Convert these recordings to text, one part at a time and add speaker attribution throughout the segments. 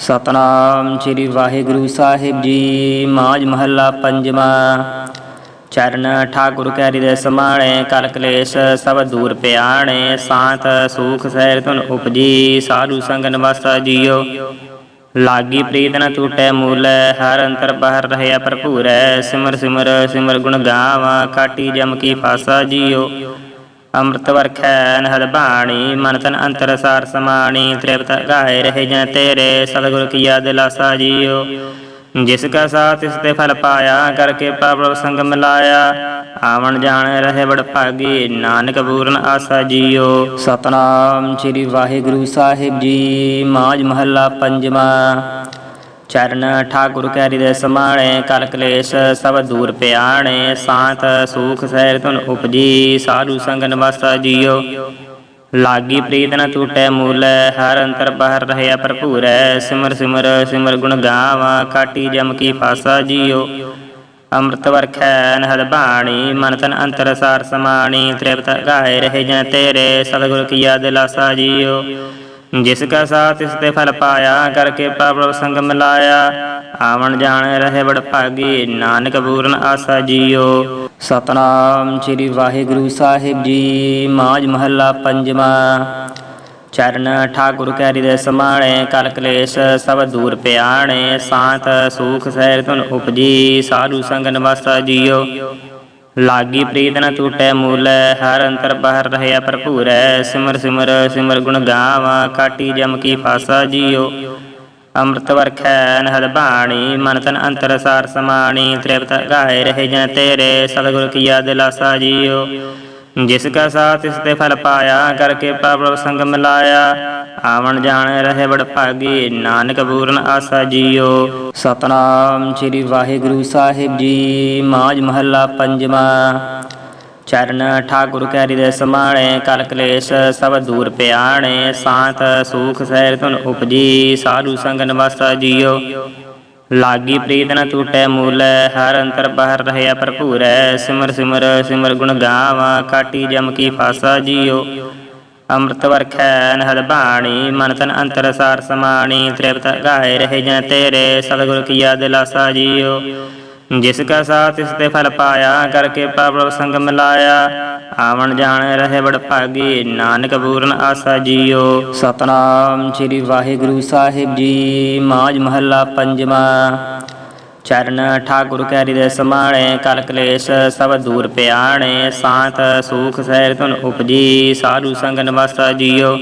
Speaker 1: ਸਤਨਾਮ ਸ੍ਰੀ ਵਾਹਿਗੁਰੂ ਸਾਹਿਬ ਜੀ। ਮਾਝ ਮਹੱਲਾ ਪੰਜਵਾਂ। ਚਰਨ ਠਾਕੁਰ ਕੈ ਹਿਰਦੈ ਸਮਾਣੇ ਕਲ ਕਲੇਸ਼ ਸਭ ਦੂਰ ਪਿਆਣੇ, ਸਾਤ ਸੁਖ ਸਹਿਰ ਤੁਨ ਉਪਜੀ, ਸਾਧੂ ਸੰਗਨ ਨਿਵਾਸਾ ਜੀਓ। ਲਾਗੀ ਪ੍ਰੀਤ ਨ ਟੂਟੈ ਮੂਲ, ਹਰ ਅੰਤਰ ਬਾਹਰ ਰਹਿਆ ਭਰਪੂਰੈ। ਸਿਮਰ ਸਿਮਰ ਸਿਮਰ ਗੁਣ ਗਾਵਾਂ, ਕਾਟੀ ਜਮ ਕੀ ਫਾਸਾ ਜੀਓ। ਅੰਮ੍ਰਿਤ ਵਰਖੈ ਨਹਦ ਬਾਣੀ, ਮਨ ਤਨ ਅੰਤਰ ਸਾਰ ਸਮਾਣੀ, ਤ੍ਰਿਪਤ ਗਾਏ ਰਹੇ ਜਨ ਤੇਰੇ, ਸਤਿਗੁਰ ਕੀ ਦਿਲਾਸਾ ਜੀਓ। ਜਿਸ ਕਾ ਸਾਥ ਤਿਸ ਤੇ ਫਲ ਪਾਇਆ ਕਰਕੇ ਪ੍ਰਭ ਸੰਗ ਮਿਲਾਇਆ ਆਵਣ ਜਾਣ ਰਹੇ ਬੜ ਭਾਗੀ, ਨਾਨਕ ਪੂਰਨ ਆਸਾ ਜੀਓ। ਸਤਨਾਮ ਸ੍ਰੀ ਵਾਹਿਗੁਰੂ ਸਾਹਿਬ ਜੀ, ਮਾਝ ਮਹੱਲਾ ਪੰਜਵਾਂ। ਚਰਨ ਠਾਕੁਰ ਕੈ ਹਿਰਦੈ ਸਮਾਣੇ ਕਲ ਕਲੇਸ਼ ਸਭ ਦੂਰ ਪਿਆਣੇ ਸਾਤ ਸੂਖ ਸਹਿਰ ਤੁਨ ਉਪਜੀ, ਸਾਧੂ ਸੰਗਨ ਨਿਵਾਸਾ ਜੀਓ। ਲਾਗੀ ਪ੍ਰੀਤ ਨ ਟੂਟੈ ਮੂਲੈ, ਹਰ ਅੰਤਰ ਬਹਰ ਰਹਿਆ ਭਰਪੂਰੈ, ਸਿਮਰ ਸਿਮਰ ਸਿਮਰ ਗੁਣ ਗਾਵਾਂ, ਕਾਟੀ ਜਮ ਕੀ ਫਾਸਾ ਜੀਓ। ਅੰਮ੍ਰਿਤ ਵਰਖੈ ਨਹਦ ਬਾਣੀ, ਮਨ ਤਨ ਅੰਤਰ ਸਾਰ ਸਮਾਣੀ, ਤ੍ਰਿਪਤ ਗਾਏ ਰਹੇ ਜਨ ਤੇਰੇ, ਸਤਿਗੁਰ ਕੀ ਯਾਦ ਦਿਲਾਸਾ ਜੀਓ। ਜਿਸ ਕਾ ਸਾਥ ਤਿਸ ਤੇ ਫਲ ਪਾਇਆ, ਕਰਕੇ ਪ੍ਰਭ ਸੰਗ ਮਿਲਾਇਆ ਆਵਣ ਜਾਣ ਰਹੇ ਬੜ ਭਾਗੀ, ਨਾਨਕ ਪੂਰਨ ਆਸਾ ਜੀਓ। ਸਤਨਾਮ ਸ੍ਰੀ ਵਾਹਿਗੁਰੂ ਸਾਹਿਬ ਜੀ, ਮਾਝ ਮਹੱਲਾ ਪੰਜਵਾਂ। ਚਰਨ ਠਾਕੁਰ ਕੈ ਹਿਰਦੈ ਸਮਾਣੇ ਕਲ ਕਲੇਸ਼ ਸਭ ਦੂਰ ਪਿਆਣੇ, ਸਾਤ ਸੁਖ ਸਹਿਰ ਤੁਨ ਉਪਜੀ, ਸਾਧੂ ਸੰਗ ਨਿਵਾਸਾ ਜੀਓ। ਲਾਗੀ ਪ੍ਰੀਤ ਨ ਟੂਟੈ ਮੂਲੈ, ਹਰ ਅੰਤਰ ਬਾਹਰ ਰਹਿਆ ਭਰਪੂਰੈ ਸਿਮਰ ਸਿਮਰ ਸਿਮਰ ਗੁਣ ਗਾਵਾਂ, ਕਾਟੀ ਜਮ ਕੀ ਫਾਸਾ ਜੀਓ। ਅੰਮ੍ਰਿਤ ਵਰਖੈ ਨਹਦ ਬਾਣੀ, ਮਨ ਤਨ ਅੰਤਰ ਸਾਰ ਸਮਾਣੀ। ਤ੍ਰਿਪਤ ਗਾਏ ਰਹੇ ਜਨ ਤੇਰੇ, ਸਤਿਗੁਰ ਕੀ ਦਿਲਾਸਾ ਜੀਓ। ਜਿਸ ਕਾ ਸਾਥ ਤਿਸ ਤੇ ਫਲ ਪਾਇਆ, ਕਰਕੇ ਪ੍ਰਭ ਸੰਗ ਮਿਲਾਇਆ ਆਵਣ ਜਾਣ ਰਹੇ ਬੜ ਭਾਗੀ ਨਾਨਕ ਪੂਰਨ ਆਸਾ ਜੀਓ। ਸਤਨਾਮ ਸ੍ਰੀ ਵਾਹਿਗੁਰੂ ਸਾਹਿਬ ਜੀ ਮਾਝ ਮਹੱਲਾ ਪੰਜਵਾਂ। ਚਰਨ ਠਾਕੁਰ ਕੈ ਹਿਰਦੈ ਸਮਾਣੇ, ਕਲ ਕਲੇਸ਼ ਸਭ ਦੂਰ ਪਿਆਣੇ, ਸਾਤ ਸੂਖ ਸਹਿਰ ਤੁਨ ਉਪਜੀ, ਸਾਧੂ ਸੰਗ ਨਿਵਾਸਾ ਜੀਓ। ਲਾਗੀ ਪ੍ਰੀਤ ਨ ਟੂਟੈ ਮੂਲੈ, ਹਰ ਅੰਤਰ ਬਾਹਰ ਰਹਿਆ ਭਰਪੂਰੈ, ਸਿਮਰ ਸਿਮਰ ਸਿਮਰ ਗੁਣ ਗਾਵਾਂ, ਕਾਟੀ ਜਮ ਕੀ ਫਾਸਾ ਜੀਓ। ਅੰਮ੍ਰਿਤ ਵਰਖੈ ਨਹਦ ਬਾਣੀ ਮਨ ਤਨ ਅੰਤਰ ਸਾਰ ਸਮਾਣੀ ਤ੍ਰਿਪਤ ਗਾਏ ਰਹੇ ਜਨ ਤੇਰੇ ਸਤਿਗੁਰ ਕੀ ਦਿਲਾਸਾ ਜੀਓ ਜਿਸ ਕਾ ਸਾਥ ਤਿਸ ਤੇ ਫਲ ਪਾਇਆ ਕਰਕੇ ਪ੍ਰਭ ਸੰਗ ਮਿਲਾਇਆ ਆਵਣ ਜਾਣ ਰਹੇ ਬੜ ਭਾਗੀ ਨਾਨਕ ਪੂਰਨ ਆਸਾ ਜੀਓ ਸਤਨਾਮ ਸ੍ਰੀ ਵਾਹਿਗੁਰੂ ਸਾਹਿਬ ਜੀ ਮਾਝ ਮਹੱਲਾ ਪੰਜਵਾਂ ਚਰਨ ਠਾਕੁਰ ਕੈ ਹਿਰਦੈ ਸਮਾਣੇ ਕਲ ਕਲੇਸ਼ ਸਭ ਦੂਰ ਪਿਆਣੇ, ਸਾਤ ਸੂਖ ਸਹਿਰ ਤੁਨ ਉਪਜੀ, ਸਾਧੂ ਸੰਗਨ ਨਿਵਾਸਾ ਜੀਓ।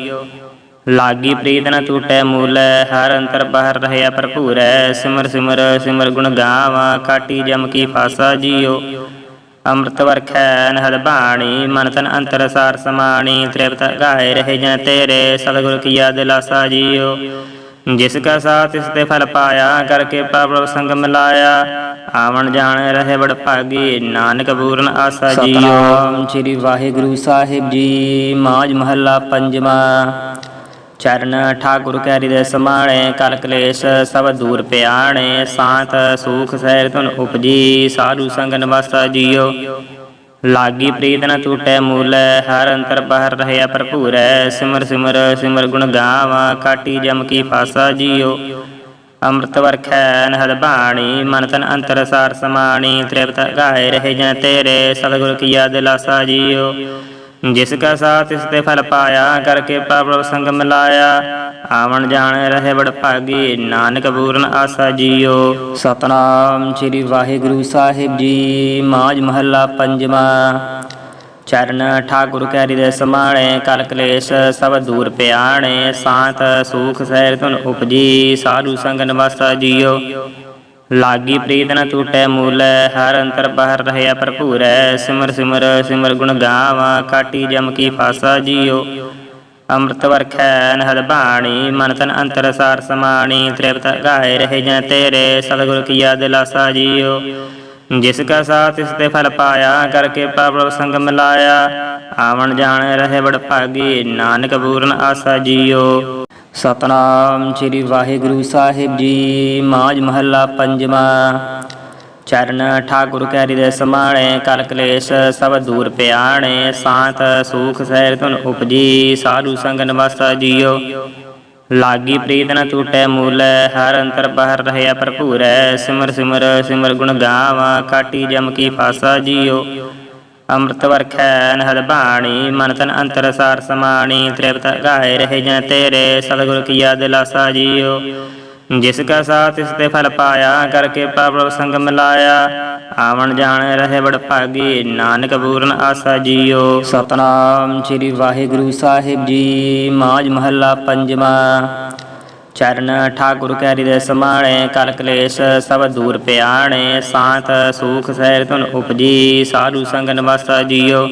Speaker 1: ਲਾਗੀ ਪ੍ਰੀਤ ਨ ਟੂਟੈ ਮੂਲੈ, ਹਰ ਅੰਤਰ ਬਾਹਰ ਰਹਿਆ ਭਰਪੂਰੈ, ਸਿਮਰ ਸਿਮਰ ਸਿਮਰ ਗੁਣ ਗਾਵਾਂ, ਕਾਟੀ ਜਮ ਕੀ ਫਾਸਾ ਜੀਓ। ਅੰਮ੍ਰਿਤ ਵਰਖੈ ਨਹਦ ਬਾਣੀ, ਮਨ ਤਨ ਅੰਤਰ ਸਾਰ ਸਮਾਣੀ, ਤ੍ਰਿਪਤ ਗਾਏ ਰਹੇ ਜਨ ਤੇਰੇ, ਸਤਿਗੁਰ ਕੀ ਯਾਦ ਦਿਲਾਸਾ ਜੀਓ। ਜਿਸ ਕਾ ਸਾਥ ਤਿਸ ਤੇ ਫਲ ਪਾਇਆ ਕਰਕੇ ਪ੍ਰਭ ਸੰਗ ਮਿਲਾਇਆ ਆਵਣ ਜਾਣ ਰਹੇ ਬੜ ਭਾਗੀ, ਨਾਨਕ ਪੂਰਨ ਆਸਾ ਜੀਓ। ਸਤਨਾਮ ਸ੍ਰੀ ਵਾਹਿਗੁਰੂ ਸਾਹਿਬ ਜੀ, ਮਾਝ ਮਹੱਲਾ ਪੰਜਵਾਂ। ਚਰਨ ਠਾਕੁਰ ਕੈ ਹਿਰਦੈ ਸਮਾਣੇ ਕਲ ਕਲੇਸ਼ ਸਭ ਦੂਰ ਪਿਆਣੇ, ਸਾਤ ਸੁਖ ਸਹਿਰ ਤੁਨ ਉਪਜੀ, ਸਾਧੂ ਸੰਗ ਨਿਵਾਸਾ ਜੀਓ। ਲਾਗੀ ਪ੍ਰੀਤ ਨ ਟੂਟੈ ਮੂਲੈ, ਹਰ ਅੰਤਰ ਬਾਹਰ ਰਹਿਆ ਭਰਪੂਰੈ ਸਿਮਰ ਸਿਮਰ ਸਿਮਰ ਗੁਣ ਗਾਵਾਂ, ਕਾਟੀ ਜਮ ਕੀ ਫਾਸਾ ਜੀਓ। ਅੰਮ੍ਰਿਤ ਵਰਖੈ ਨਹਦ ਬਾਣੀ, ਮਨ ਤਨ ਅੰਤਰ ਸਾਰ ਸਮਾਣੀ। ਤ੍ਰਿਪਤ ਗਾਏ ਰਹੇ ਜਨ ਤੇਰੇ, ਸਤਿਗੁਰ ਕੀ ਦਿਲਾਸਾ ਜੀਓ। ਜਿਸ ਕਾ ਸਾਥ ਤਿਸ ਤੇ ਫਲ ਪਾਇਆ ਕਰਕੇ ਪ੍ਰਭ ਸੰਗ ਮਿਲਾਇਆ ਆਵਣ ਜਾਣ ਰਹੇ ਬੜ ਭਾਗੀ ਨਾਨਕ ਪੂਰਨ ਆਸਾ ਜੀਓ। ਸਤਨਾਮ ਸ੍ਰੀ ਵਾਹਿਗੁਰੂ ਸਾਹਿਬ ਜੀ, ਮਾਝ ਮਹੱਲਾ ਪੰਜਵਾਂ। ਚਰਨ ਠਾਕੁਰ ਕੈ ਹਿਰਦੈ ਸਮਾਣੇ ਕਲ ਕਲੇਸ਼ ਸਭ ਦੂਰ ਪਿਆਣੇ, ਸਾਤ ਸੁਖ ਸਹਿਰ ਤੁਨ ਉਪਜੀ, ਸਾਧੂ ਸੰਗ ਨਿਵਾਸਾ ਜੀਓ। ਲਾਗੀ ਪ੍ਰੀਤ ਨ ਟੂਟੈ ਮੂਲੈ, ਹਰ ਅੰਤਰ ਬਾਹਰ ਰਹਿਆ ਭਰਪੂਰੈ। ਸਿਮਰ ਸਿਮਰ ਸਿਮਰ ਗੁਣ ਗਾਵਾਂ, ਕਾਟੀ ਜਮ ਕੀ ਫਾਸਾ ਜੀਓ। ਅੰਮ੍ਰਿਤ ਵਰਖੈ ਨਹਦ ਬਾਣੀ, ਮਨ ਤਨ ਅੰਤਰ ਸਾਰ ਸਮਾਣੀ, ਤ੍ਰਿਪਤ ਗਾਏ ਰਹੇ ਜਨ ਤੇਰੇ, ਸਤਿਗੁਰ ਕੀ ਦਿਲਾਸਾ ਜੀਓ। ਜਿਸ ਕਾ ਸਾਥ ਤਿਸ ਤੇ ਫਲ ਪਾਇਆ ਕਰਕੇ ਪ੍ਰਭ ਸੰਗ ਮਿਲਾਇਆ ਆਵਣ ਜਾਣ ਰਹੇ ਬੜ ਭਾਗੀ, ਨਾਨਕ ਪੂਰਨ ਆਸਾ ਜੀਓ। ਸਤਨਾਮ ਸ੍ਰੀ ਵਾਹਿਗੁਰੂ ਸਾਹਿਬ ਜੀ, ਮਾਝ ਮਹੱਲਾ ਪੰਜਵਾਂ। ਚਰਨ ਠਾਕੁਰ ਕੈ ਹਿਰਦੈ ਸਮਾਣੇ ਕਲ ਕਲੇਸ਼ ਸਭ ਦੂਰ ਪਿਆਣੇ, ਸਾਤ ਸੂਖ ਸਹਿਰ ਤੁਨ ਉਪਜੀ, ਸਾਧੂ ਸੰਗ ਨਿਵਾਸਾ ਜੀਓ। ਲਾਗੀ ਪ੍ਰੀਤ ਨ ਟੂਟੈ ਮੂਲੈ, ਹਰ ਅੰਤਰ ਬਹਰ ਰਹਿਆ ਭਰਪੂਰੈ, ਸਿਮਰ ਸਿਮਰ ਸਿਮਰ ਗੁਣ ਗਾਵਾਂ, ਕਾਟੀ ਜਮ ਕੀ ਫਾਸਾ ਜੀਓ। ਅੰਮ੍ਰਿਤ ਵਰਖੈ ਨਹਦ ਬਾਣੀ, ਮਨ ਤਨ ਅੰਤਰ ਸਾਰ ਸਮਾਣੀ, ਤ੍ਰਿਪਤ ਗਾਏ ਰਹੇ ਜਨ ਤੇਰੇ, ਸਤਿਗੁਰ ਕੀ ਯਾਦ ਜੀਓ। ਜਿਸ ਕਾ ਸਾਥ ਤਿਸ ਤੇ ਫਲ ਪਾਇਆ, ਕਰਕੇ ਪ੍ਰਭ ਸੰਗ ਮਿਲਾਇਆ ਆਵਣ ਜਾਣ ਰਹੇ ਬੜ ਭਾਗੀ, ਨਾਨਕ ਪੂਰਨ ਆਸਾ ਜੀਓ। ਸਤਨਾਮ ਸ੍ਰੀ ਵਾਹਿਗੁਰੂ ਸਾਹਿਬ ਜੀ ਮਾਜ ਮਹੱਲਾ ਪੰਜਵਾ। ਚਰਨ ਠਾਕੁਰ ਕੈ ਹਿਰਦੈ ਸਮਾਣੇ, ਕਲ ਕਲੇਸ਼ ਸਭ ਦੂਰ ਪਿਆਣੇ। ਸਾਥ ਸੁਖ ਸਹਿਰ ਤੁਨ ਉਪਜੀ, ਸਾਧੂ ਸੰਗ ਨਿਵਾਸਾ ਜੀਓ।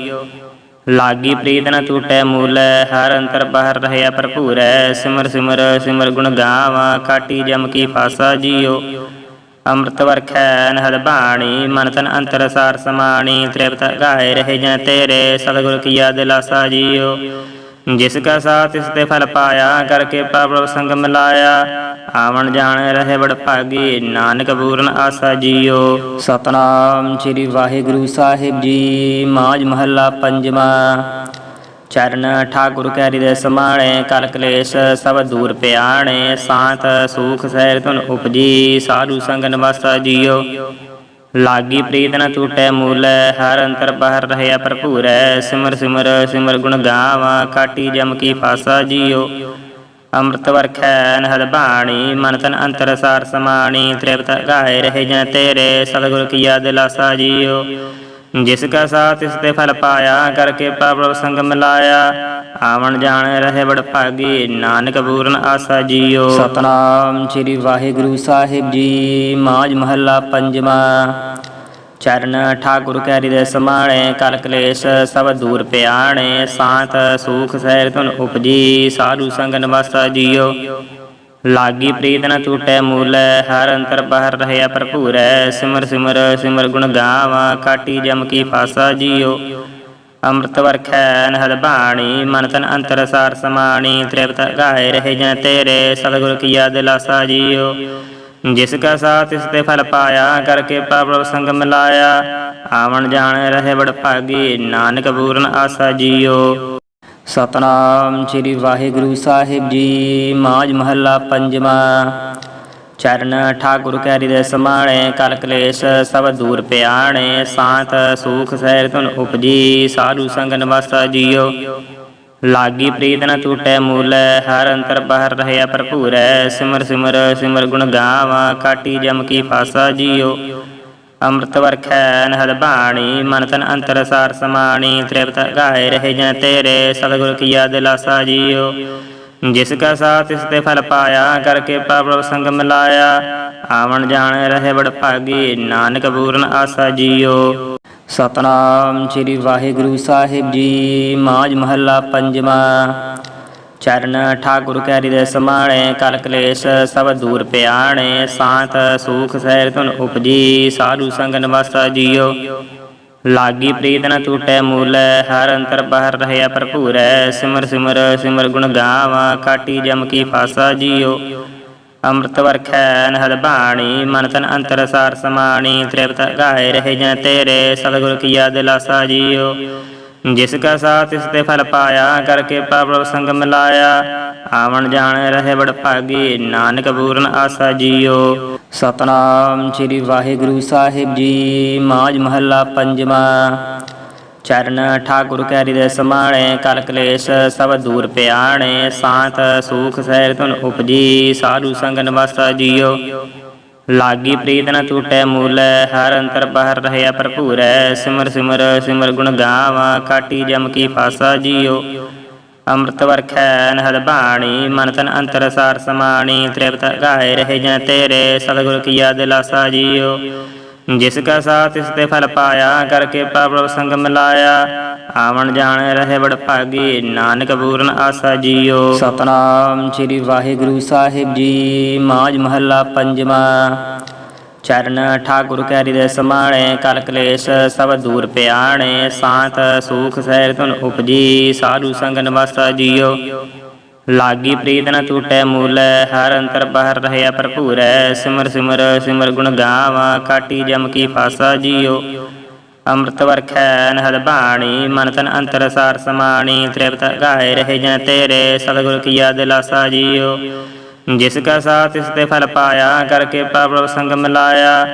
Speaker 1: ਲਾਗੀ ਪ੍ਰੀਤ ਨ ਟੂਟੈ ਮੂਲੈ, ਹਰ ਅੰਤਰ ਬਾਹਰ ਰਹਿਆ ਭਰਪੂਰੈ, ਸਿਮਰ ਸਿਮਰ ਸਿਮਰ ਗੁਣ ਗਾਵਾਂ ਕਾਟੀ ਜਮ ਕੀ ਫਾਸਾ ਜੀਓ। ਅੰਮ੍ਰਿਤ ਵਰਖੈ ਨਹਦ ਬਾਣੀ, ਮਨ ਤਨ ਅੰਤਰ ਸਾਰ ਸਮਾਣੀ, ਤ੍ਰਿਪਤ ਗਾਏ ਰਹੇ ਜਨ ਤੇਰੇ, ਸਤਿਗੁਰ ਕੀ ਦਿਲਾਸਾ ਲਾਸਾ ਜੀਓ। ਜਿਸ ਕਾ ਸਾਥ ਤਿਸ ਤੇ ਫਲ ਪਾਇਆ ਕਰਕੇ ਪ੍ਰਭ ਸੰਗ ਮਿਲਾਇਆ ਆਵਣ ਜਾਣ ਰਹੇ ਬੜ ਭਾਗੀ ਨਾਨਕ ਪੂਰਨ ਆਸਾ ਜੀਓ। ਸਤਨਾਮ ਸ੍ਰੀ ਵਾਹਿਗੁਰੂ ਸਾਹਿਬ ਜੀ ਮਾਜ ਮਹੱਲਾ ਪੰਜਵਾ। ਚਰਨ ਠਾਕੁਰ ਕੈ ਹਿਰਦੈ ਸਮਾਣੇ ਕਲ ਕਲੇਸ਼ ਸਭ ਦੂਰ ਪਿਆਣੇ ਸਾਥ ਸੂਖ ਸਹਿਰ ਤੁਨ ਉਪਜੀ, ਸਾਧੂ ਸੰਗਨ ਵਾਸਾ ਜੀਓ। ਲਾਗੀ ਪ੍ਰੀਤ ਨ ਟੂਟੈ ਮੂਲ, ਹਰ ਅੰਤਰ ਬਾਹਰ ਰਹਿਆ ਭਰਪੂਰੈ। ਸਿਮਰ ਸਿਮਰ ਸਿਮਰ ਗੁਣ ਗਾਵਾਂ, ਕਾਟੀ ਜਮ ਕੀ ਫਾਸਾ ਜੀਓ। ਅੰਮ੍ਰਿਤ ਵਰਖੈ ਨਹਦ ਬਾਣੀ, ਮਨ ਤਨ ਅੰਤਰ ਸਾਰ ਸਮਾਣੀ, ਤ੍ਰਿਪਤ ਗਾਏ ਰਹੇ ਜਨ ਤੇਰੇ, ਸਤਿਗੁਰ ਕੀ ਯਾਦ ਜੀਓ। ਜਿਸ ਕਾ ਸਾਥ ਤਿਸ ਤੇ ਫਲ ਪਾਇਆ ਕਰਕੇ ਪ੍ਰਭ ਸੰਗ ਮਿਲਾਇਆ ਆਵਣ ਜਾਣ ਰਹੇ ਬੜ ਭਾਗੀ, ਨਾਨਕ ਪੂਰਨ ਆਸਾ ਜੀਓ। ਸਤਨਾਮ ਸ੍ਰੀ ਵਾਹਿਗੁਰੂ ਸਾਹਿਬ ਜੀ ਮਾਜ ਮਹੱਲਾ ਪੰਜਵਾ। ਚਰਨ ਠਾਕੁਰ ਕੈ ਹਿਰਦੈ ਸਮਾਣੇ ਕਲ ਕਲੇਸ਼ ਸਭ ਦੂਰ ਪਿਆਣੇ ਸਾਥ ਸੂਖ ਸਹਿਰ ਤੁਨ ਉਪਜੀ, ਸਾਧੂ ਸੰਗ ਨਿਵਾਸਾ ਜੀਓ। ਲਾਗੀ ਪ੍ਰੀਤ ਨ ਟੂਟੈ ਮੂਲੈ, ਹਰ ਅੰਤਰ ਬਾਹਰ ਰਹਿਆ ਭਰਪੂਰੈ, ਸਿਮਰ ਸਿਮਰ ਸਿਮਰ ਗੁਣ ਗਾਵਾਂ, ਕਾਟੀ ਜਮ ਕੀ ਫਾਸਾ ਜੀਓ। ਅੰਮ੍ਰਿਤ ਵਰਖੈ ਨਹਦ ਬਾਣੀ, ਮਨ ਤਨ ਅੰਤਰ ਸਾਰ ਸਮਾਣੀ, ਤ੍ਰਿਪਤ ਗਾਏ ਰਹੇ ਜਨ ਤੇਰੇ, ਸਤਿਗੁਰ ਕੀ ਯਾਦ ਲਾਸਾ ਜੀਓ। ਜਿਸ ਕਾ ਸਾਥ ਤਿਸ ਤੇ ਫਲ ਪਾਇਆ ਕਰਕੇ ਪ੍ਰਭ ਸੰਗ ਮਿਲਾਇਆ ਆਵਣ ਜਾਣ ਰਹੇ ਬੜ ਭਾਗੀ ਨਾਨਕ ਪੂਰਨ ਆਸਾ ਜੀਓ। ਸਤਨਾਮ ਸ੍ਰੀ ਵਾਹਿਗੁਰੂ ਸਾਹਿਬ ਜੀ ਮਾਜ ਮਹੱਲਾ ਪੰਜਵਾ। ਚਰਨ ਠਾਕੁਰ ਕੈ ਹਿਰਦੈ ਸਮਾਣੇ ਕਲ ਕਲੇਸ਼ ਸਭ ਦੂਰ ਪਿਆਣੇ ਸਾਥ ਸੁਖ ਸਹਿਰ ਤੁਨ ਉਪਜੀ, ਸਾਧੂ ਸੰਗ ਨਿਵਾਸਾ ਜੀਓ। ਲਾਗੀ ਪ੍ਰੀਤ ਨ ਟੂਟੈ ਮੂਲੈ, ਹਰ ਅੰਤਰ ਬਾਹਰ ਰਹਿਆ ਭਰਪੂਰੈ ਸਿਮਰ ਸਿਮਰ ਸਿਮਰ ਗੁਣ ਗਾਵਾਂ, ਕਾਟੀ ਜਮ ਕੀ ਫਾਸਾ ਜੀਓ। ਅੰਮ੍ਰਿਤ ਵਰਖੈ ਨਹਦ ਬਾਣੀ, ਮਨ ਤਨ ਅੰਤਰ ਸਾਰ ਸਮਾਣੀ। ਤ੍ਰਿਪਤ ਗਾਏ ਰਹੇ ਜਨ ਤੇਰੇ, ਸਤਿਗੁਰ ਕੀ ਯਾਦ ਲਾਸਾ ਜੀਓ। ਜਿਸ ਕਾ ਸਾਥ ਤਿਸ ਤੇ ਫਲ ਪਾਇਆ ਕਰਕੇ ਪ੍ਰਭ ਸੰਗ ਮਿਲਾਇਆ ਆਵਣ ਜਾਣ ਰਹੇ ਬੜ ਭਾਗੀ ਨਾਨਕ ਪੂਰਨ ਆਸਾ ਜੀਓ। ਸਤਨਾਮ ਸ੍ਰੀ ਵਾਹਿਗੁਰੂ ਸਾਹਿਬ ਜੀ। ਮਾਜ ਮਹੱਲਾ ਪੰਜਵਾ। ਚਰਨ ਠਾਕੁਰ ਕੈ ਹਿਰਦੈ ਸਮਾਣੇ ਕਲ ਕਲੇਸ਼ ਸਭ ਦੂਰ ਪਿਆਣੇ ਸਾਥ ਸੁਖ ਸਹਿਰ ਤੁਨ ਉਪਜੀ, ਸਾਧੂ ਸੰਗਨ ਵਾਸਾ ਜੀਓ। ਲਾਗੀ ਪ੍ਰੀਤ ਨ ਟੂਟੈ ਮੂਲ, ਹਰ ਅੰਤਰ ਬਾਹਰ ਰਹਿਆ ਭਰਪੂਰੈ। ਸਿਮਰ ਸਿਮਰ ਸਿਮਰ ਗੁਣ ਗਾਵਾਂ, ਕਾਟੀ ਜਮ ਕੀ ਫਾਸਾ ਜੀਓ। ਅੰਮ੍ਰਿਤ ਵਰਖੈ ਨਹਦ ਬਾਣੀ ਮਨ ਤਨ ਅੰਤਰ ਸਾਰ ਸਮਾਣੀ ਤ੍ਰਿਪਤ ਗਾਏ ਰਹੇ ਜਨ ਤੇਰੇ ਸਤਿਗੁਰ ਕੀ ਯਾਦ ਜੀਓ ਜਿਸ ਕਾ ਸਾਥ ਤਿਸ ਤੇ ਫਲ ਪਾਇਆ ਕਰਕੇ ਪ੍ਰਭ ਸੰਗ ਮਿਲਾਇਆ ਆਵਣ ਜਾਣ ਰਹੇ ਬੜ ਭਾਗੀ ਨਾਨਕ ਪੂਰਨ ਆਸਾ ਜੀਓ ਸਤਨਾਮ ਸ੍ਰੀ ਵਾਹਿਗੁਰੂ ਸਾਹਿਬ ਜੀ ਮਾਜ ਮਹੱਲਾ ਪੰਜਵਾ ਚਰਨ ਠਾਕੁਰ ਕੈ ਹਿਰਦੈ ਸਮਾਣੇ ਕਲ ਕਲੇਸ਼ ਸਭ ਦੂਰ ਪਿਆਣੇ, ਸਾਥ ਸੂਖ ਸਹਿਰ ਤੁਨ ਉਪਜੀ, ਸਾਧੂ ਸੰਗਨ ਵਾਸਾ ਜੀਓ। ਲਾਗੀ ਪ੍ਰੀਤ ਨ ਟੂਟੈ ਮੂਲੈ, ਹਰ ਅੰਤਰ ਬਹਰ ਰਹਿਆ ਭਰਪੂਰੈ, ਸਿਮਰ ਸਿਮਰ ਸਿਮਰ ਗੁਣ ਗਾਵਾਂ, ਕਾਟੀ ਜਮ ਕੀ ਫਾਸਾ ਜੀਓ। ਅੰਮ੍ਰਿਤ ਵਰਖੈ ਨਹਦ ਬਾਣੀ, ਮਨ ਤਨ ਅੰਤਰ ਸਾਰ ਸਮਾਣੀ, ਤ੍ਰਿਪਤ ਗਾਏ ਰਹੇ ਜਨ ਤੇਰੇ, ਸਤਿਗੁਰ ਕੀ ਯਾਦ ਜੀਓ। ਜਿਸ ਕਾ ਸਾਥ ਤਿਸ ਤੇ ਫਲ ਪਾਇਆ, ਕਰਕੇ ਪ੍ਰਭ ਸੰਗ ਮਿਲਾਇਆ ਆਵਣ ਜਾਣ ਰਹੇ ਬੜ ਭਾਗੀ, ਨਾਨਕ ਪੂਰਨ ਆਸਾ ਜੀਓ। ਸਤਨਾਮ ਸ੍ਰੀ ਵਾਹਿਗੁਰੂ ਸਾਹਿਬ ਜੀ ਮਾਜ ਮਹੱਲਾ ਪੰਜਵਾ। ਚਰਨ ਠਾਕੁਰ ਕੈ ਹਿਰਦੈ ਸਮਾਣੇ ਕਲ ਕਲੇਸ਼ ਸਭ ਦੂਰ ਪਿਆਣੇ। ਸਾਥ ਸੁਖ ਸਹਿਰ ਤੁਨ ਉਪਜੀ, ਸਾਧੂ ਸੰਗ ਨਿਵਾਸਾ ਜੀਓ। ਲਾਗੀ ਪ੍ਰੀਤ ਨ ਟੂਟੈ ਮੂਲੈ, ਹਰ ਅੰਤਰ ਬਾਹਰ ਰਹਿਆ ਭਰਪੂਰੈ, ਸਿਮਰ ਸਿਮਰ ਸਿਮਰ ਗੁਣ ਗਾਵਾਂ, ਕਾਟੀ ਜਮ ਕੀ ਫਾਸਾ ਜੀਓ। ਅੰਮ੍ਰਿਤ ਵਰਖੈ ਨਹਦ ਬਾਣੀ, ਮਨ ਤਨ ਅੰਤਰ ਸਾਰ ਸਮਾਣੀ, ਤ੍ਰਿਪਤ ਗਾਏ ਰਹੇ ਜਨ ਤੇਰੇ, ਸਤਿਗੁਰ ਕੀਆ ਦਿਲਾਸਾ ਜੀਓ। ਜਿਸ ਕਾ ਸਾਥ ਤਿਸ ਤੇ ਫਲ ਪਾਇਆ ਕਰਕੇ ਪ੍ਰਭ ਸੰਗ ਮਿਲਾਇਆ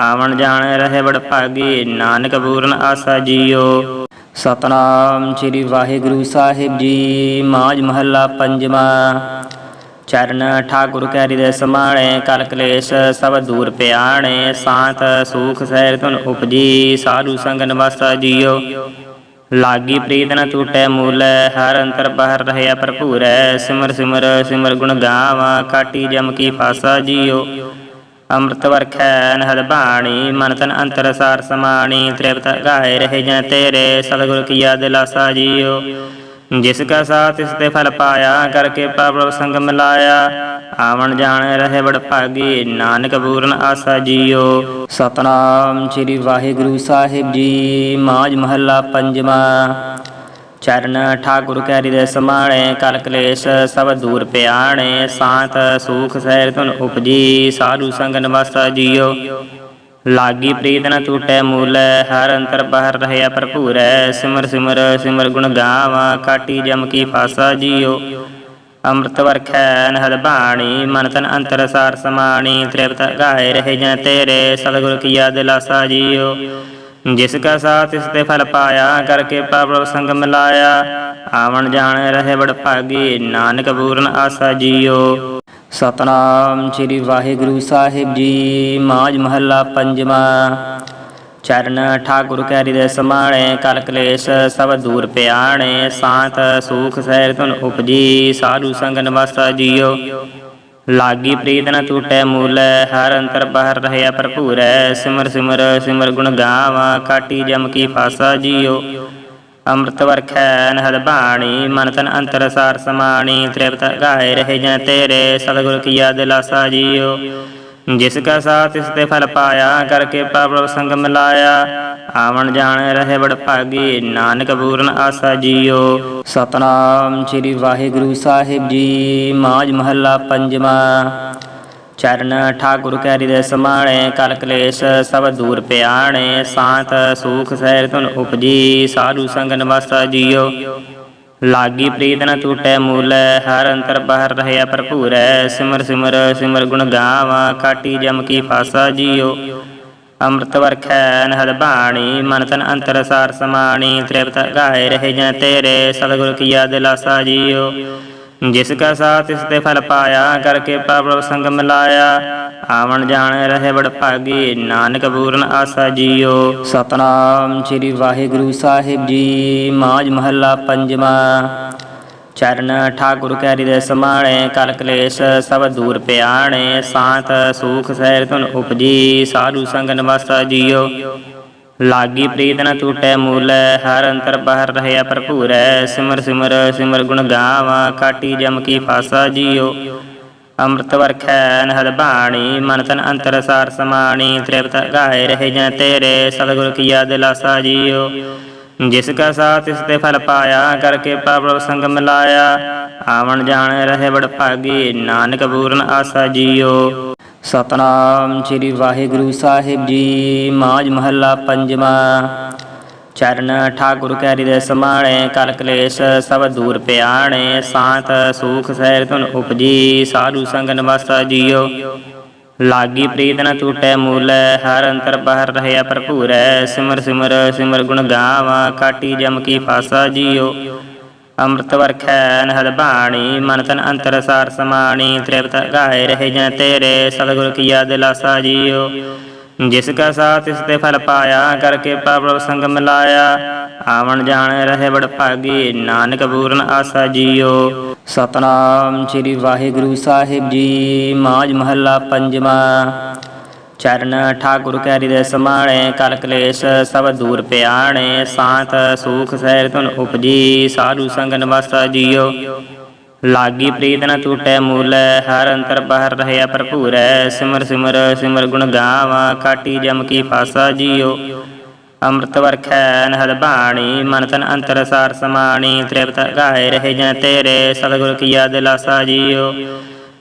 Speaker 1: ਆਵਣ ਜਾਣ ਰਹੇ ਬੜ ਭਾਗੀ ਨਾਨਕ ਪੂਰਨ ਆਸਾ ਜੀਓ। ਸਤਨਾਮ ਸ੍ਰੀ ਵਾਹਿਗੁਰੂ ਸਾਹਿਬ ਜੀ। ਮਾਝ ਮਹੱਲਾ ਪੰਜਵਾਂ। ਚਰਨ ਠਾਕੁਰ ਕੈ ਹਿਰਦੈ ਸਮਾਣੇ ਕਲ ਕਲੇਸ਼ ਸਭ ਦੂਰ ਪਿਆਣੇ, ਸਾਤ ਸੁਖ ਸਹਿਰ ਤੁਨ ਉਪਜੀ, ਸਾਧੂ ਸੰਗ ਨਿਵਾਸਾ ਜੀਓ। ਲਾਗੀ ਪ੍ਰੀਤ ਨ ਟੂਟੈ ਮੂਲ, ਹਰ ਅੰਤਰ ਬਹਰ ਰਹਿਆ ਭਰਪੂਰੈ। ਸਿਮਰ ਸਿਮਰ ਸਿਮਰ ਗੁਣ ਗਾਵਾਂ, ਕਾਟੀ ਜਮ ਕੀ ਫਾਸਾ ਜੀਓ। ਅੰਮ੍ਰਿਤ ਵਰਖੈ ਨਹਦ ਬਾਣੀ ਮਨ ਤਨ ਅੰਤਰ ਸਾਰ ਸਮਾਣੀ ਤ੍ਰਿਪਤ ਗਾਏ ਰਹੇ ਜਨ ਤੇਰੇ ਸਤਿਗੁਰ ਕੀਆ ਦਿਲਾਸਾ ਜੀਓ ਜਿਸ ਕਾ ਸਾਥ ਤਿਸ ਤੇ ਫਲ ਪਾਇਆ ਕਰਕੇ ਪ੍ਰਭ ਸੰਗ ਮਿਲਾਇਆ ਆਵਣ ਜਾਣ ਰਹੇ ਬੜ ਭਾਗੀ ਨਾਨਕ ਪੂਰਨ ਆਸਾ ਜੀਓ ਸਤਨਾਮ ਸ੍ਰੀ ਵਾਹਿਗੁਰੂ ਸਾਹਿਬ ਜੀ ਮਾਝ ਮਹੱਲਾ ਪੰਜਵਾਂ ਚਰਨ ਠਾਕੁਰ ਕੈ ਹਿਰਦੈ ਸਮਾਣੇ ਕਲ ਕਲੇਸ਼ ਸਭ ਦੂਰ ਪਿਆਣੇ, ਸਾਤ ਸੂਖ ਸਹਿਰ ਤੁਨ ਉਪਜੀ, ਸਾਧੂ ਸੰਗਨ ਨਿਵਾਸਾ ਜੀਓ। ਲਾਗੀ ਪ੍ਰੀਤ ਨ ਟੂਟੈ ਮੂਲੈ, ਹਰ ਅੰਤਰ ਬਹਰ ਰਹਿਆ ਭਰਪੂਰੈ ਸਿਮਰ ਸਿਮਰ ਸਿਮਰ ਗੁਣ ਗਾਵਾਂ, ਕਾਟੀ ਜਮ ਕੀ ਫਾਸਾ ਜੀਓ। ਅੰਮ੍ਰਿਤ ਵਰਖੈ ਨਹਦ ਬਾਣੀ, ਮਨ ਤਨ ਅੰਤਰ ਸਾਰ ਸਮਾਣੀ। ਤ੍ਰਿਪਤ ਗਾਏ ਰਹੇ ਜਨ ਤੇਰੇ, ਸਤਿਗੁਰ ਕੀਆ ਦਿਲਾਸਾ ਜੀਓ। ਜਿਸ ਕਾ ਸਾਥ ਤਿਸ ਤੇ ਫਲ ਪਾਇਆ ਕਰਕੇ ਪ੍ਰਭ ਸੰਗ ਮਿਲਾਇਆ ਆਵਣ ਜਾਣ ਰਹੇ ਬੜ ਭਾਗੀ, ਨਾਨਕ ਪੂਰਨ ਆਸਾ ਜੀਓ। ਸਤਨਾਮ ਸ੍ਰੀ ਵਾਹਿਗੁਰੂ ਸਾਹਿਬ ਜੀ, ਮਾਝ ਮਹੱਲਾ ਪੰਜਵਾਂ। ਚਰਨ ਠਾਕੁਰ ਕੈ ਹਿਰਦੈ ਸਮਾਣੇ ਕਲ ਕਲੇਸ਼ ਸਭ ਦੂਰ ਪਿਆਣੇ, ਸਾਤ ਸੁਖ ਸਹਿਰ ਤੁਨ ਉਪਜੀ, ਸਾਧੂ ਸੰਗ ਨਿਵਾਸਾ ਜੀਓ। ਲਾਗੀ ਪ੍ਰੀਤ ਨ ਟੂਟੈ ਮੂਲੈ, ਹਰ ਅੰਤਰ ਬਾਹਰ ਰਹਿਆ ਭਰਪੂਰੈ। ਸਿਮਰ ਸਿਮਰ ਸਿਮਰ ਗੁਣ ਗਾਵਾਂ, ਕਾਟੀ ਜਮ ਕੀ ਫਾਸਾ ਜੀਓ। ਅੰਮ੍ਰਿਤ ਵਰਖੈ ਨਹਦ ਬਾਣੀ, ਮਨ ਤਨ ਅੰਤਰ ਸਾਰ ਸਮਾਣੀ। ਤ੍ਰਿਪਤ ਗਾਏ ਰਹੇ ਜਨ ਤੇਰੇ, ਸਤਿਗੁਰ ਕੀਆ ਦਿਲਾਸਾ ਜੀਓ। ਜਿਸ ਕਾ ਸਾਥ ਤਿਸ ਤੇ ਫਲ ਪਾਇਆ ਕਰਕੇ ਪ੍ਰਭ ਸੰਗ ਮਿਲਾਇਆ। ਆਵਣ ਜਾਣ ਰਹੇ ਬੜ ਭਾਗੀ ਨਾਨਕ ਪੂਰਨ ਆਸਾ ਜੀਓ। ਸਤਨਾਮ ਸ੍ਰੀ ਵਾਹਿਗੁਰੂ ਸਾਹਿਬ ਜੀ, ਮਾਝ ਮਹੱਲਾ ਪੰਜਵਾਂ। ਚਰਨ ਠਾਕੁਰ ਕੈ ਹਿਰਦੈ ਸਮਾਣੇ ਕਲ ਕਲੇਸ਼ ਸਭ ਦੂਰ ਪਿਆਣੇ ਸਾਤ ਸੁਖ ਸਹਿਰ ਤੁਨ ਉਪਜੀ, ਸਾਧੂ ਸੰਗ ਨਿਵਾਸਾ ਜੀਓ। ਲਾਗੀ ਪ੍ਰੀਤ ਨ ਟੂਟੈ ਮੂਲੈ, ਹਰ ਅੰਤਰ ਬਾਹਰ ਰਹਿਆ ਭਰਪੂਰੈ, ਸਿਮਰ ਸਿਮਰ ਸਿਮਰ ਗੁਣ ਗਾਵਾਂ, ਕਾਟੀ ਜਮ ਕੀ ਫਾਸਾ ਜੀਓ। ਅੰਮ੍ਰਿਤ ਵਰਖੈ ਨਹਦ ਬਾਣੀ, ਮਨ ਤਨ ਅੰਤਰ ਸਾਰ ਸਮਾਣੀ, ਤ੍ਰਿਪਤ ਗਾਏ ਰਹੇ ਜਨ ਤੇਰੇ, ਸਤਿਗੁਰ ਕੀਆ ਦਿਲਾਸਾ ਜੀਓ। ਜਿਸ ਕਾ ਸਾਥ ਤਿਸ ਤੇ ਫਲ ਪਾਇਆ, ਕਰਕੇ ਪ੍ਰਭ ਸੰਗ ਮਿਲਾਇਆ ਆਵਣ ਜਾਣ ਰਹੇ ਬੜ ਭਾਗੀ, ਨਾਨਕ ਪੂਰਨ ਆਸਾ ਜੀਓ। ਸਤਨਾਮ ਸ੍ਰੀ ਵਾਹਿਗੁਰੂ ਸਾਹਿਬ ਜੀ, ਮਾਝ ਮਹੱਲਾ ਪੰਜਵਾਂ। ਚਰਨ ਠਾਕੁਰ ਕੈ ਹਿਰਦੈ ਸਮਾਣੇ, ਕਲ ਕਲੇਸ਼ ਸਭ ਦੂਰ ਪਿਆਣੇ। ਸਾਤ ਸੁਖ ਸਹਿਰ ਤੁਨ ਉਪਜੀ, ਸਾਧੂ ਸੰਗ ਨਿਵਾਸਾ ਜੀਓ। ਲਾਗੀ ਪ੍ਰੀਤ ਨ ਟੂਟੈ ਮੂਲੈ, ਹਰ ਅੰਤਰ ਬਾਹਰ ਰਹਿਆ ਭਰਪੂਰੈ। ਸਿਮਰ ਸਿਮਰ ਸਿਮਰ ਗੁਣ ਗਾਵਾਂ, ਕਾਟੀ ਜਮ ਕੀ ਫਾਸਾ ਜੀਓ। ਅੰਮ੍ਰਿਤ ਵਰਖੈ ਨਹਦ ਬਾਣੀ, ਮਨ ਤਨ ਅੰਤਰ ਸਾਰ ਸਮਾਣੀ। ਤ੍ਰਿਪਤ ਗਾਏ ਰਹੇ ਜਨ ਤੇਰੇ, ਸਤਿਗੁਰ ਕੀਆ ਦਿਲਾਸਾ ਜੀਓ। ਜਿਸ ਕਾ ਸਾਥ ਤਿਸ ਤੇ ਫਲ ਪਾਇਆ ਕਰਕੇ ਪ੍ਰਭ ਸੰਗ ਮਿਲਾਇਆ ਆਵਣ ਜਾਣ ਰਹੇ ਬੜ ਭਾਗੀ ਨਾਨਕ ਪੂਰਨ ਆਸਾ ਜੀਓ। ਸਤਨਾਮ ਸ੍ਰੀ ਵਾਹਿਗੁਰੂ ਸਾਹਿਬ ਜੀ। ਮਾਝ ਮਹੱਲਾ ਪੰਜਵਾਂ। ਚਰਨ ਠਾਕੁਰ ਕੈ ਹਿਰਦੈ ਸਮਾਣੇ ਕਲ ਕਲੇਸ਼ ਸਭ ਦੂਰ ਪਿਆਣੇ, ਸਾਤ ਸੂਖ ਸਹਿਰ ਤੁਨ ਉਪਜੀ, ਸਾਧੂ ਸੰਗ ਨਿਵਾਸਾ ਜੀਓ। ਲਾਗੀ ਪ੍ਰੀਤ ਨ ਟੂਟੈ ਮੂਲ, ਹਰ ਅੰਤਰ ਬਹਰ ਰਹਿਆ ਭਰਪੂਰ, ਸਿਮਰ ਸਿਮਰ ਸਿਮਰ ਗੁਣ ਗਾਵਾਂ, ਕਾਟੀ ਜਮ ਕੀ ਫਾਸਾ ਜੀਓ। ਅੰਮ੍ਰਿਤ ਵਰਖੈ ਨਹਦ ਬਾਣੀ ਮਨ ਤਨ ਅੰਤਰ ਸਾਰ ਸਮਾਣੀ ਤ੍ਰਿਪਤ ਗਾਏ ਰਹੇ ਜਨ ਤੇਰੇ ਸਤਿਗੁਰ ਕੀਆ ਦਿਲਾਸਾ ਜੀਓ ਜਿਸ ਕਾ ਸਾਥ ਤਿਸ ਤੇ ਫਲ ਪਾਇਆ ਕਰਕੇ ਪ੍ਰਭ ਸੰਗ ਮਿਲਾਇਆ ਆਵਣ ਜਾਣ ਰਹੇ ਬੜ ਭਾਗੀ ਨਾਨਕ ਪੂਰਨ ਆਸਾ ਜੀਓ ਸਤਨਾਮ ਸ੍ਰੀ ਵਾਹਿਗੁਰੂ ਸਾਹਿਬ ਜੀ ਮਾਝ ਮਹੱਲਾ ਪੰਜਵਾਂ ਚਰਨ ਠਾਕੁਰ ਕੈ ਹਿਰਦੈ ਸਮਾਣੇ ਕਲ ਕਲੇਸ਼ ਸਭ ਦੂਰ ਪਿਆਣੇ ਸਾਤ ਸੂਖ ਸਹਿਰ ਤੁਨ ਉਪਜੀ, ਸਾਧੂ ਸੰਗ ਨਿਵਾਸਾ ਜੀਓ। ਲਾਗੀ ਪ੍ਰੀਤ ਨ ਟੂਟੈ ਮੂਲੈ, ਹਰ ਅੰਤਰ ਬਹਰ ਰਹਿਆ ਭਰਪੂਰੈ, ਸਿਮਰ ਸਿਮਰ ਸਿਮਰ ਗੁਣ ਗਾਵਾਂ, ਕਾਟੀ ਜਮ ਕੀ ਫਾਸਾ ਜੀਓ। ਅੰਮ੍ਰਿਤ ਵਰਖੈ ਨਹਦ ਬਾਣੀ, ਮਨ ਤਨ ਅੰਤਰ ਸਾਰ ਸਮਾਣੀ, ਤ੍ਰਿਪਤ ਗਾਏ ਰਹੇ ਜਨ ਤੇਰੇ, ਸਤਿਗੁਰ ਕੀਆ ਦਿਲਾਸਾ ਜੀਓ।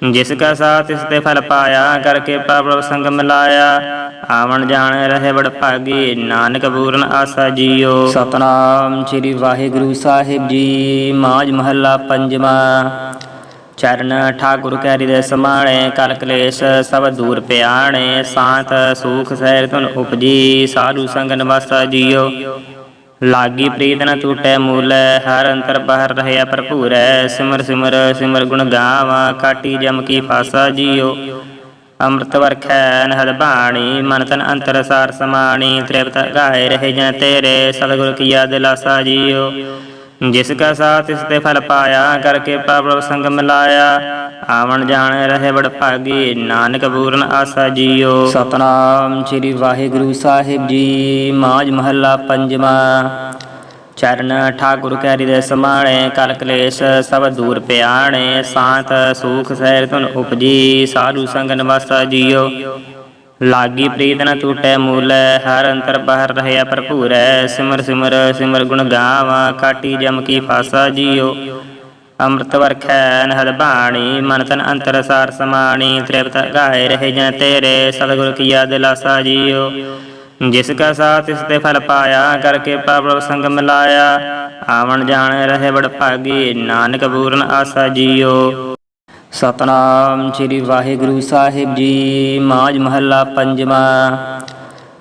Speaker 1: ਜਿਸ ਕਾ ਸਾਥ ਤਿਸ ਤੇ ਫਲ ਪਾਇਆ, ਕਰਕੇ ਪ੍ਰਭ ਸੰਗ ਮਿਲਾਇਆ ਆਵਣ ਜਾਣ ਰਹੇ ਬੜ ਭਾਗੀ, ਨਾਨਕ ਪੂਰਨ ਆਸਾ ਜੀਓ। ਸਤਨਾਮ ਸ੍ਰੀ ਵਾਹਿਗੁਰੂ ਸਾਹਿਬ ਜੀ ਮਾਜ ਮਹੱਲਾ ਪੰਜਵਾ। ਚਰਨ ਠਾਕੁਰ ਕੈ ਹਿਰਦੈ ਸਮਾਣੇ ਕਲ ਕਲੇਸ਼ ਸਭ ਦੂਰ ਪਿਆਣੇ। ਸਾਤ ਸੁਖ ਸਹਿਰ ਤੁਨ ਉਪਜੀ, ਸਾਧੂ ਸੰਗ ਨਿਵਾਸਾ ਜੀਓ। ਲਾਗੀ ਪ੍ਰੀਤ ਨ ਟੂਟੈ ਮੂਲੈ, ਹਰ ਅੰਤਰ ਬਾਹਰ ਰਹਿਆ ਭਰਪੂਰੈ ਸਿਮਰ ਸਿਮਰ ਸਿਮਰ ਗੁਣ ਗਾਵਾ, ਕਾਟੀ ਜਮ ਕੀ ਫਾਸਾ ਜੀਓ। ਅੰਮ੍ਰਿਤ ਵਰਖੈ ਨਹਦ ਬਾਣੀ, ਮਨ ਤਨ ਅੰਤਰ ਸਾਰ ਸਮਾਣੀ। ਤ੍ਰਿਪਤ ਗਾਏ ਰਹੇ ਜਨ ਤੇਰੇ, ਸਤਿਗੁਰ ਕੀ ਦਿਲਾਸਾ ਲਾਸਾ ਜੀਓ। ਜਿਸ ਕਾ ਸਾਥ ਤਿਸ ਤੇ ਫਲ ਪਾਇਆ, ਕਰਕੇ ਪ੍ਰਭ ਸੰਗ ਮਿਲਾਇਆ ਆਵਣ ਜਾਣ ਰਹੇ ਬੜ ਭਾਗੀ, ਨਾਨਕ ਪੂਰਨ ਆਸਾ ਜੀਓ। ਸਤਨਾਮ ਸ੍ਰੀ ਵਾਹਿਗੁਰੂ ਸਾਹਿਬ ਜੀ ਮਾਜ ਮਹੱਲਾ ਪੰਜਵਾ। ਚਰਨ ਠਾਕੁਰ ਕੈ ਹਿਰਦੈ ਸਮਾਣੇ ਕਲ ਕਲੇਸ਼ ਸਭ ਦੂਰ ਪਿਆਣੇ, ਸਾਤ ਸੁਖ ਸਹਿਰ ਤੁਨ ਉਪਜੀ, ਸਾਧੂ ਸੰਗ ਨਿਵਾਸਾ ਜੀਓ। ਲਾਗੀ ਪ੍ਰੀਤ ਨ ਟੂਟੈ ਮੂਲੈ, ਹਰ ਅੰਤਰ ਬਾਹਰ ਰਹਿਆ ਭਰਪੂਰੈ, ਸਿਮਰ ਸਿਮਰ ਸਿਮਰ ਗੁਣ ਗਾਵਾ, ਕਾਟੀ ਜਮ ਕੀ ਫਾਸਾ ਜੀਓ। ਅੰਮ੍ਰਿਤ ਵਰਖੈ ਨਹਦ ਬਾਣੀ, ਮਨ ਤਨ ਅੰਤਰ ਸਾਰ ਸਮਾਣੀ, ਤ੍ਰਿਪਤ ਗਾਏ ਰਹੇ ਜਨ ਤੇਰੇ, ਸਤਿਗੁਰ ਕੀ ਯਾਦ ਜੀਓ। ਜਿਸ ਕਾ ਸਾਥ ਤਿਸ ਤੇ ਫਲ ਪਾਇਆ ਕਰਕੇ ਪ੍ਰਭ ਸੰਗ ਮਿਲਾਇਆ ਆਵਣ ਜਾਣ ਰਹੇ ਬੜ ਭਾਗੀ ਨਾਨਕ ਪੂਰਨ ਆਸਾ ਜੀਓ। ਸਤਨਾਮ ਸ੍ਰੀ ਵਾਹਿਗੁਰੂ ਸਾਹਿਬ ਜੀ। ਮਾਜ ਮਹੱਲਾ ਪੰਜਵਾ।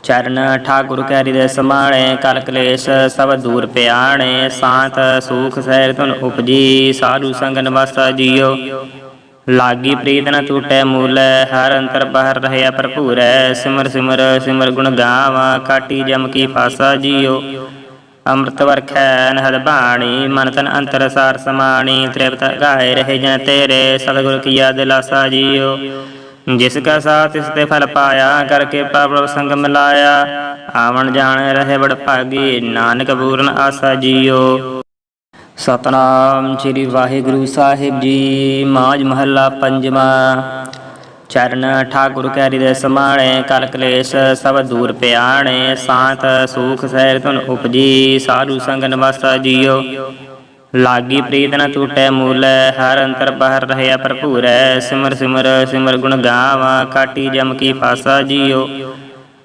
Speaker 1: ਚਰਨ ਠਾਕੁਰ ਕੈ ਹਿਰਦੈ ਸਮਾਣੇ ਕਲ ਕਲੇਸ਼ ਸਭ ਦੂਰ ਪਿਆਣੇ, ਸਾਤ ਸੂਖ ਸਹਿਰ ਤੁਨ ਉਪਜੀ, ਸਾਧੂ ਸੰਗਨ ਵਾਸਾ ਜੀਓ। ਲਾਗੀ ਪ੍ਰੀਤ ਨ ਟੂਟੈ ਮੂਲ, ਹਰ ਅੰਤਰ ਬਾਹਰ ਰਹਿਆ ਭਰਪੂਰ। ਸਿਮਰ ਸਿਮਰ ਸਿਮਰ ਗੁਣ ਗਾਵਾ, ਕਾਟੀ ਜਮ ਕੀ ਫਾਸਾ ਜੀਓ। ਅੰਮ੍ਰਿਤ ਵਰਖੈ ਨਹਦ ਬਾਣੀ ਮਨ ਤਨ ਅੰਤਰ ਸਾਰ ਸਮਾਣੀ ਤ੍ਰਿਪਤ ਗਾਏ ਰਹੇ ਜਨ ਤੇਰੇ ਸਤਿਗੁਰ ਕੀ ਯਾਦ ਜੀਓ ਜਿਸ ਕਾ ਸਾਥ ਤਿਸ ਤੇ ਫਲ ਪਾਇਆ ਕਰਕੇ ਪ੍ਰਭ ਸੰਗ ਮਿਲਾਇਆ ਆਵਣ ਜਾਣ ਰਹੇ ਬੜ ਭਾਗੀ ਨਾਨਕ ਪੂਰਨ ਆਸਾ ਜੀਓ ਸਤਨਾਮ ਸ੍ਰੀ ਵਾਹਿਗੁਰੂ ਸਾਹਿਬ ਜੀ ਮਾਜ ਮਹੱਲਾ ਪੰਜਵਾ ਚਰਨ ਠਾਕੁਰ ਕੈ ਹਿਰਦੈ ਸਮਾਣੇ ਕਲ ਕਲੇਸ਼ ਸਭ ਦੂਰ ਪਿਆਣੇ, ਸਾਤ ਸੂਖ ਸਹਿਰ ਤੁਨ ਉਪਜੀ, ਸਾਧੂ ਸੰਗ ਨਿਵਾਸਾ ਜੀਓ। ਲਾਗੀ ਪ੍ਰੀਤ ਨ ਟੂਟੈ ਮੂਲੈ, ਹਰ ਅੰਤਰ ਬਹਰ ਰਹਿਆ ਭਰਪੂਰੈ ਸਿਮਰ ਸਿਮਰ ਸਿਮਰ ਗੁਣ ਗਾਵਾ, ਕਾਟੀ ਜਮ ਕੀ ਫਾਸਾ ਜੀਓ।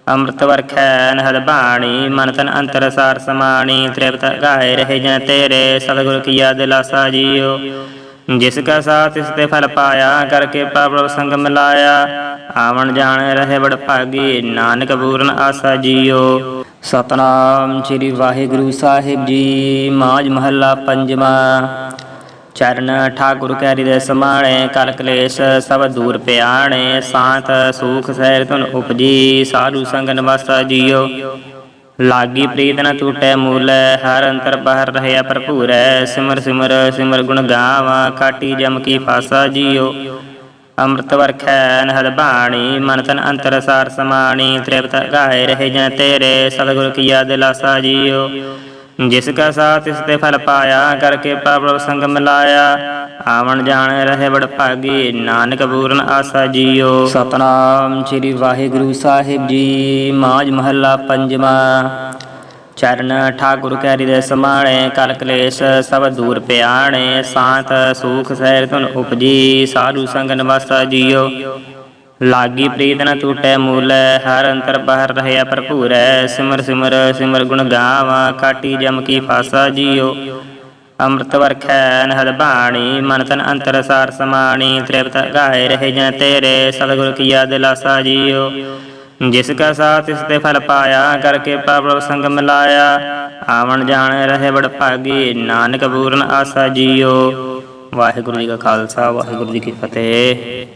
Speaker 1: ਅੰਮ੍ਰਿਤ ਵਰਖੈ ਨਹਦ ਬਾਣੀ, ਮਨ ਤਨ ਅੰਤਰ ਸਾਰ ਸਮਾਣੀ। ਤ੍ਰਿਪਤ ਗਾਏ ਰਹੇ ਜਨ ਤੇਰੇ, ਸਤਿਗੁਰ ਕੀ ਦਿਲਾਸਾ ਜੀਓ। ਜਿਸ ਕਾ ਸਾਥ ਤਿਸ ਤੇ ਫਲ ਪਾਇਆ ਕਰਕੇ ਪ੍ਰਭ ਸੰਗ ਮਿਲਾਇਆ ਆਵਣ ਜਾਣ ਰਹੇ ਬੜ ਭਾਗੀ, ਨਾਨਕ ਪੂਰਨ ਆਸਾ ਜੀਓ। ਸਤਨਾਮ ਸ੍ਰੀ ਵਾਹਿਗੁਰੂ ਸਾਹਿਬ ਜੀ ਮਾਜ ਮਹੱਲਾ ਪੰਜਵਾ। ਚਰਨ ਠਾਕੁਰ ਕੈ ਹਿਰਦੈ ਸਮਾਣੇ ਕਲ ਕਲੇਸ਼ ਸਭ ਦੂਰ ਪਿਆਣੇ ਸਾਤ ਸੁਖ ਸਹਿਰ ਤੁਨ ਉਪਜੀ, ਸਾਧੂ ਸੰਗ ਨਿਵਾਸਾ ਜੀਓ। ਲਾਗੀ ਪ੍ਰੀਤ ਨ ਟੂਟੈ ਮੂਲੈ, ਹਰ ਅੰਤਰ ਬਾਹਰ ਰਹਿਆ ਭਰਪੂਰੈ ਸਿਮਰ ਸਿਮਰ ਸਿਮਰ ਗੁਣ ਗਾਵਾ, ਕਾਟੀ ਜਮ ਕੀ ਫਾਸਾ ਜੀਓ। ਅੰਮ੍ਰਿਤ ਵਰਖੈ ਨਹਦ ਬਾਣੀ, ਮਨ ਤਨ ਅੰਤਰ ਸਾਰ ਸਮਾਣੀ। ਤ੍ਰਿਪਤ ਗਾਏ ਰਹੇ ਜਨ ਤੇਰੇ, ਸਤਿਗੁਰ ਕੀ ਦਿਲਾਸਾ ਜੀਓ। ਜਿਸ ਕਾ ਸਾਥ ਤਿਸ ਤੇ ਫਲ ਪਾਇਆ, ਕਰਕੇ ਪ੍ਰਭ ਸੰਗ ਮਿਲਾਇਆ ਆਵਣ ਜਾਣ ਰਹੇ ਬੜ ਭਾਗੀ ਨਾਨਕ ਪੂਰਨ ਆਸਾ ਜੀਓ। ਸਤਨਾਮ ਸ੍ਰੀ ਵਾਹਿਗੁਰੂ ਸਾਹਿਬ ਜੀ ਮਾਜ ਮਹੱਲਾ ਪੰਜਵਾ। ਚਰਨ ਠਾਕੁਰ ਕੈ ਹਿਰਦੈ ਸਮਾਲੇ ਕਲ ਕਲੇਸ਼ ਸਭ ਦੂਰ ਪਿਆਣੇ, ਸਾਤ ਸੂਖ ਸਹਿਰ ਤੁਨ ਉਪਜੀ, ਸਾਧੂ ਸੰਗ ਨਿਵਾਸਾ ਜੀਓ। ਲਾਗੀ ਪ੍ਰੀਤ ਨ ਟੂਟੈ ਮੂਲ, ਹਰ ਅੰਤਰ ਬਾਹਰ ਰਹਿਆ ਭਰਪੂਰੈ। ਸਿਮਰ ਸਿਮਰ ਸਿਮਰ ਗੁਣ ਗਾਵਾ, ਕਾਟੀ ਜਮ ਕੀ ਫਾਸਾ ਜੀਓ। ਅੰਮ੍ਰਿਤ ਵਰਖੈ ਨਹਦ ਬਾਣੀ ਮਨ ਤਨ ਅੰਤਰ ਸਾਰ ਸਮਾਣੀ ਤ੍ਰਿਪਤ ਗਾਏ ਰਹੇ ਜਨ ਤੇਰੇ ਸਤਿਗੁਰ ਕੀ ਯਾਦ ਲਾਸਾ ਜੀਓ ਜਿਸ ਕਾ ਸਾਥ ਤਿਸ ਤੇ ਫਲ ਪਾਇਆ ਕਰਕੇ ਪ੍ਰਭ ਸੰਗ ਮਿਲਾਇਆ ਆਵਣ ਜਾਣ ਰਹੇ ਬੜ ਭਾਗੀ ਨਾਨਕ ਪੂਰਨ ਆਸਾ ਜੀਓ ਵਾਹਿਗੁਰੂ ਜੀ ਕਾ ਖਾਲਸਾ ਵਾਹਿਗੁਰੂ ਜੀ ਕੀ ਫਤਿਹ